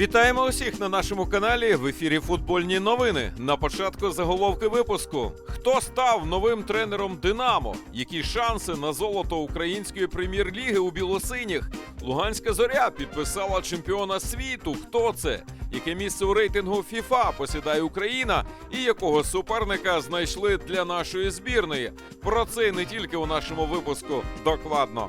Вітаємо усіх на нашому каналі в ефірі Футбольні новини. На початку заголовки випуску. Хто став новим тренером Динамо? Які шанси на золото української прем'єр-ліги у білосиніх? Луганська зоря підписала чемпіона світу. Хто це? Яке місце у рейтингу FIFA посідає Україна? І якого суперника знайшли для нашої збірної? Про це не тільки у нашому випуску. Докладно.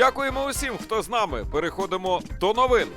Дякуємо усім, хто з нами. Переходимо до новин.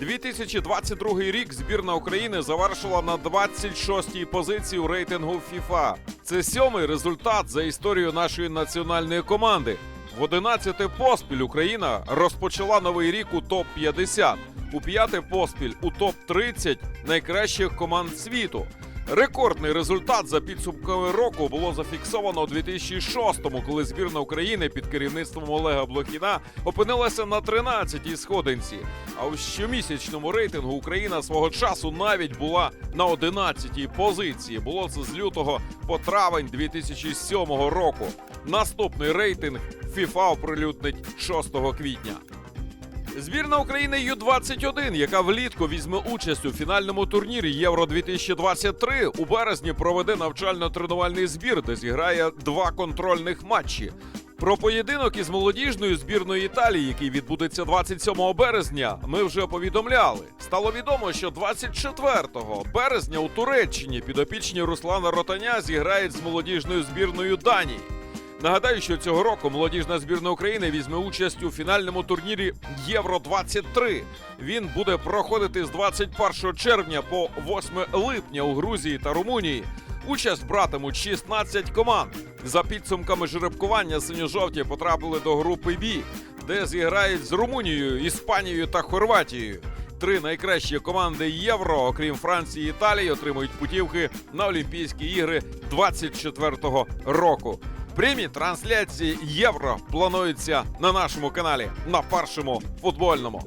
2022 рік збірна України завершила на 26-й позиції у рейтингу FIFA. Це сьомий результат за історію нашої національної команди. В 11 поспіль Україна розпочала новий рік у топ 50 у п'яте поспіль у топ 30 найкращих команд світу. Рекордний результат за підсумками року було зафіксовано у 2006-му, коли збірна України під керівництвом Олега Блохіна опинилася на 13-й сходинці. А у щомісячному рейтингу Україна свого часу навіть була на 11-й позиції. Було це з лютого по травень 2007 року. Наступний рейтинг FIFA оприлюднить 6 квітня. Збірна України Ю-21, яка влітку візьме участь у фінальному турнірі Євро 2023 у березні проведе навчально-тренувальний збір, де зіграє два контрольних матчі. Про поєдинок із молодіжною збірною Італії, який відбудеться 27 березня, ми вже повідомляли. Стало відомо, що 24 березня у Туреччині підопічні Руслана Ротаня зіграють з молодіжною збірною Данії. Нагадаю, що цього року молодіжна збірна України візьме участь у фінальному турнірі Євро 23 Він буде проходити з 21 червня по 8 липня у Грузії та Румунії. Участь братимуть 16 команд. За підсумками жеребкування синьо-жовті потрапили до групи Бі, де зіграють з Румунією, Іспанією та Хорватією. Три найкращі команди Євро, окрім Франції і Італії, отримують путівки на Олімпійські ігри 24-го року. Прямі трансляції Євро плануються на нашому каналі на першому футбольному.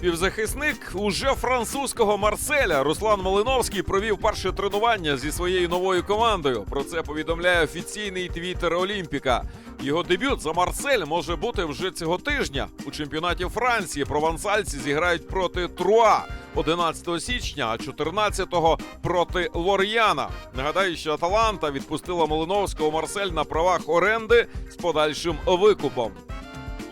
Півзахисник уже французького Марселя Руслан Малиновський провів перше тренування зі своєю новою командою. Про це повідомляє офіційний твіттер Олімпіка. Його дебют за Марсель може бути вже цього тижня. У чемпіонаті Франції провансальці зіграють проти Труа 11 січня, а 14-го проти Лор'яна. Нагадаю, що Аталанта відпустила Малиновського Марсель на правах оренди з подальшим викупом.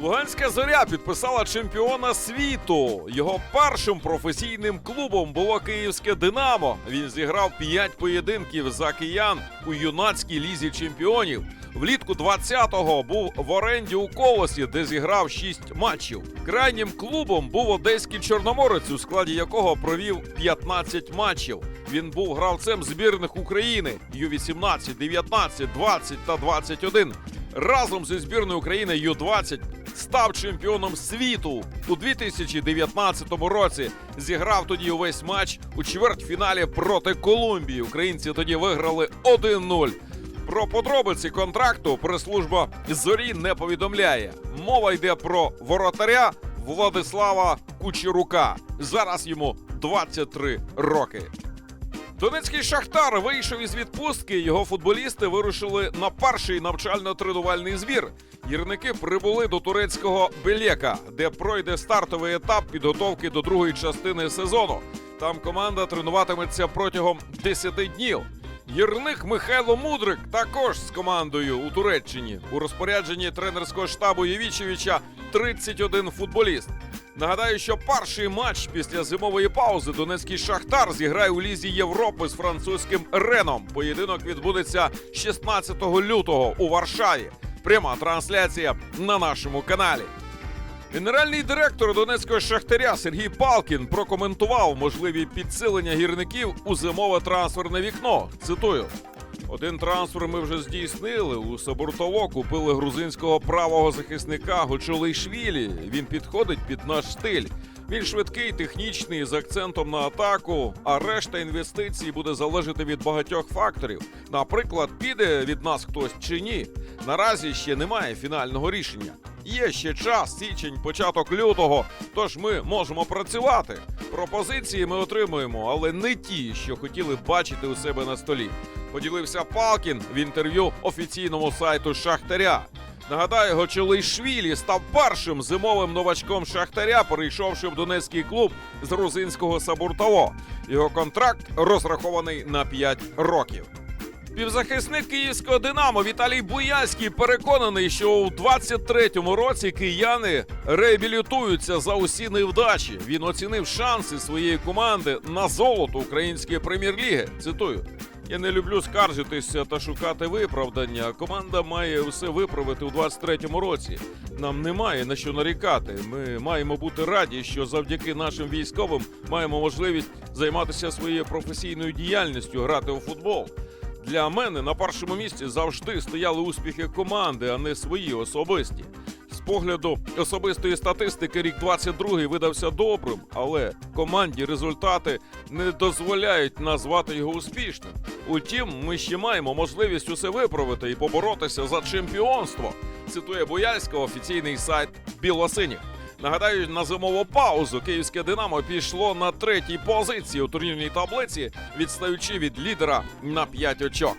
Луганська зоря підписала чемпіона світу. Його першим професійним клубом було київське Динамо. Він зіграв 5 поєдинків за киян у юнацькій лізі чемпіонів. Влітку 20-го був в оренді у колосі, де зіграв 6 матчів. Крайнім клубом був одеський чорноморець, у складі якого провів 15 матчів. Він був гравцем збірних України Ю-18, 19, 20 та 21. Разом зі збірною України Ю-20 став чемпіоном світу у 2019 році. Зіграв тоді увесь матч у чвертьфіналі проти Колумбії. Українці тоді виграли 1-0. Про подробиці контракту прес-служба зорі не повідомляє. Мова йде про воротаря Владислава Кучерука. Зараз йому 23 роки. Донецький шахтар вийшов із відпустки. Його футболісти вирушили на перший навчально-тренувальний збір. Гірники прибули до турецького Белєка, де пройде стартовий етап підготовки до другої частини сезону. Там команда тренуватиметься протягом 10 днів. Гірник Михайло Мудрик також з командою у Туреччині. У розпорядженні тренерського штабу Євічевича 31 футболіст. Нагадаю, що перший матч після зимової паузи Донецький Шахтар зіграє у лізі Європи з французьким Реном. Поєдинок відбудеться 16 лютого у Варшаві. Пряма трансляція на нашому каналі. Генеральний директор Донецького шахтаря Сергій Палкін прокоментував можливі підсилення гірників у зимове трансферне вікно. Цитую. Один трансфер ми вже здійснили. У Сабуртово купили грузинського правого захисника Гочолейшвілі. Він підходить під наш стиль. Він швидкий, технічний, з акцентом на атаку. А решта інвестицій буде залежати від багатьох факторів. Наприклад, піде від нас хтось чи ні. Наразі ще немає фінального рішення. Є ще час, січень, початок лютого. Тож ми можемо працювати. Пропозиції ми отримуємо, але не ті, що хотіли бачити у себе на столі. Поділився Палкін в інтерв'ю офіційному сайту Шахтаря. Нагадаю, Гочелейшвілі став першим зимовим новачком Шахтаря, перейшовши в Донецький клуб з грузинського Сабуртово. Його контракт розрахований на 5 років. Півзахисник київського Динамо Віталій Буяльський переконаний, що у 23-му році кияни реабілітуються за усі невдачі. Він оцінив шанси своєї команди на золото української прем'єр-ліги. Цитую. Я не люблю скаржитися та шукати виправдання. Команда має все виправити у 23-му році. Нам немає на що нарікати. Ми маємо бути раді, що завдяки нашим військовим маємо можливість займатися своєю професійною діяльністю, грати у футбол. Для мене на першому місці завжди стояли успіхи команди, а не свої особисті. З погляду особистої статистики, рік 22 видався добрим, але команді результати не дозволяють назвати його успішним. Утім, ми ще маємо можливість усе виправити і поборотися за чемпіонство. Цитує Бояльського офіційний сайт Білосиніх. Нагадаю, на зимову паузу київське Динамо пішло на третій позиції у турнірній таблиці, відстаючи від лідера на 5 очок.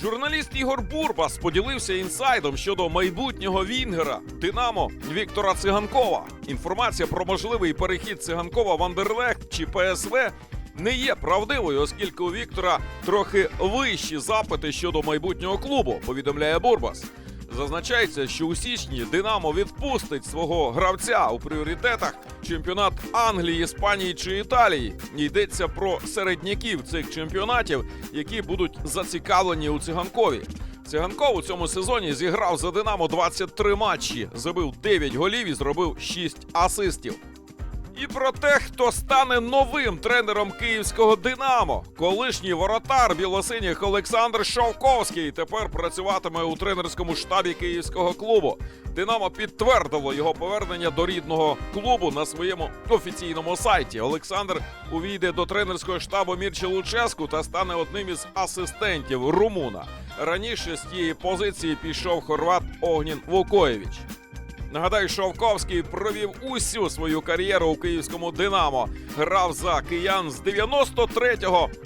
Журналіст Ігор Бурбас поділився інсайдом щодо майбутнього Вінгера Динамо Віктора Циганкова. Інформація про можливий перехід Циганкова в Андерлехт чи ПСВ не є правдивою, оскільки у Віктора трохи вищі запити щодо майбутнього клубу. Повідомляє Бурбас. Зазначається, що у січні Динамо відпустить свого гравця у пріоритетах чемпіонат Англії, Іспанії чи Італії. Йдеться про середняків цих чемпіонатів, які будуть зацікавлені у циганкові. Циганков у цьому сезоні зіграв за Динамо 23 матчі, забив 9 голів і зробив 6 асистів. І про те, хто стане новим тренером київського Динамо. Колишній воротар білосиніх Олександр Шовковський тепер працюватиме у тренерському штабі київського клубу. Динамо підтвердило його повернення до рідного клубу на своєму офіційному сайті. Олександр увійде до тренерського штабу Мірчі Луческу та стане одним із асистентів Румуна. Раніше з тієї позиції пішов хорват Огнін Вукоєвич. Нагадаю, Шовковський провів усю свою кар'єру у київському Динамо. Грав за киян з 93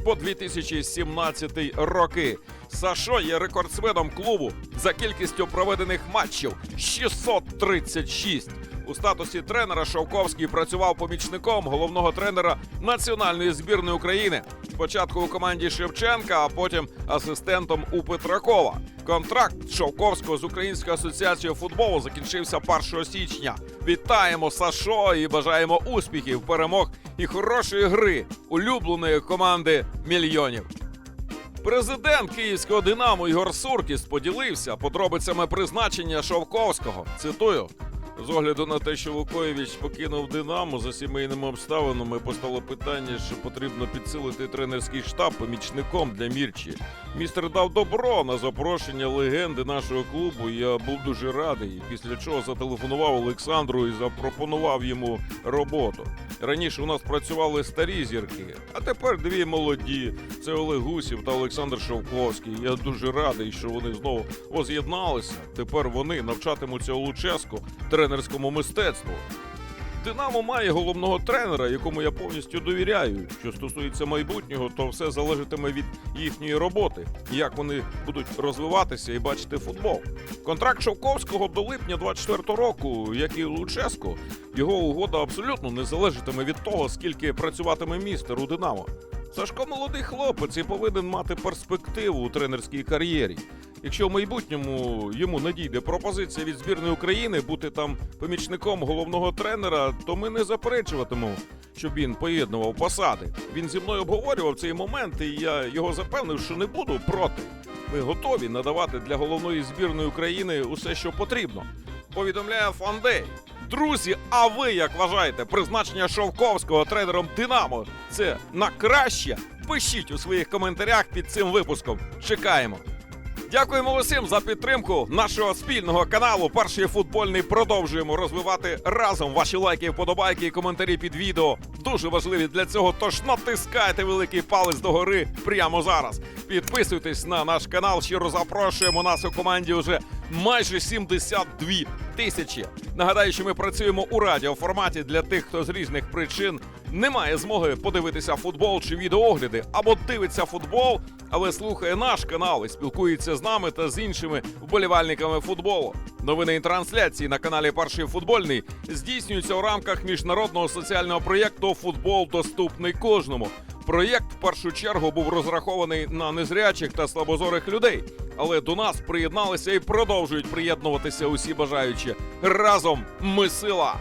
по 2017 роки. Сашо є рекордсменом клубу за кількістю проведених матчів 636. У статусі тренера Шовковський працював помічником головного тренера національної збірної України. Спочатку у команді Шевченка, а потім асистентом у Петракова. Контракт Шовковського з Українською асоціацією футболу закінчився 1 січня. Вітаємо Сашо і бажаємо успіхів, перемог і хорошої гри улюбленої команди мільйонів. Президент київського Динамо Ігор Суркіс поділився подробицями призначення Шовковського. Цитую. З огляду на те, що Лукоєвич покинув Динамо за сімейними обставинами, постало питання, що потрібно підсилити тренерський штаб помічником для Мірчі. Містер дав добро на запрошення легенди нашого клубу. Я був дуже радий. Після чого зателефонував Олександру і запропонував йому роботу. Раніше у нас працювали старі зірки, а тепер дві молоді. Це Олег Гусів та Олександр Шовковський. Я дуже радий, що вони знову воз'єдналися. Тепер вони навчатимуться у Луческу тренерському мистецтву. Динамо має головного тренера, якому я повністю довіряю. Що стосується майбутнього, то все залежатиме від їхньої роботи, як вони будуть розвиватися і бачити футбол. Контракт Шовковського до липня 24 року, як і Луческо, його угода абсолютно не залежатиме від того, скільки працюватиме містер у Динамо. Сашко молодий хлопець і повинен мати перспективу у тренерській кар'єрі. Якщо в майбутньому йому надійде пропозиція від збірної України бути там помічником головного тренера, то ми не заперечуватимемо, щоб він поєднував посади. Він зі мною обговорював цей момент, і я його запевнив, що не буду проти. Ми готові надавати для головної збірної України усе, що потрібно. Повідомляє Фандей. Друзі, а ви як вважаєте, призначення Шовковського тренером Динамо це на краще? Пишіть у своїх коментарях під цим випуском. Чекаємо. Дякуємо усім за підтримку нашого спільного каналу. Перший футбольний продовжуємо розвивати разом ваші лайки, вподобайки і коментарі під відео. Дуже важливі для цього. Тож натискайте великий палець догори прямо зараз. Підписуйтесь на наш канал. Щиро запрошуємо нас у команді вже майже 72 тисячі. Нагадаю, що ми працюємо у радіоформаті для тих, хто з різних причин не має змоги подивитися футбол чи відеоогляди, або дивиться футбол, але слухає наш канал і спілкується з нами та з іншими вболівальниками футболу. Новини і трансляції на каналі Перший футбольний здійснюються у рамках міжнародного соціального проєкту Футбол доступний кожному. Проєкт в першу чергу був розрахований на незрячих та слабозорих людей, але до нас приєдналися і продовжують приєднуватися усі бажаючі. Разом ми сила.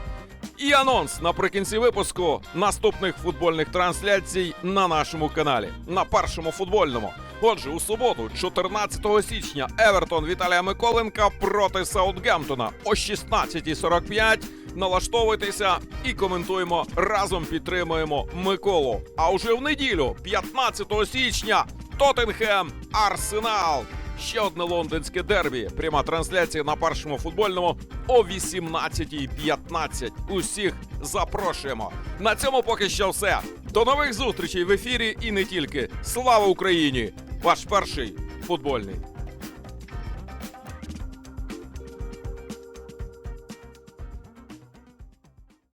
І анонс наприкінці випуску наступних футбольних трансляцій на нашому каналі на першому футбольному. Отже, у суботу, 14 січня, Евертон Віталія Миколенка проти Саутгемптона о 16.45. Налаштовуйтеся і коментуємо разом. Підтримуємо Миколу. А вже в неділю, 15 січня, Тоттенхем Арсенал. Ще одне лондонське дербі. Пряма трансляція на першому футбольному о 18.15. Усіх запрошуємо. На цьому поки що все. До нових зустрічей в ефірі і не тільки. Слава Україні! Ваш перший футбольний.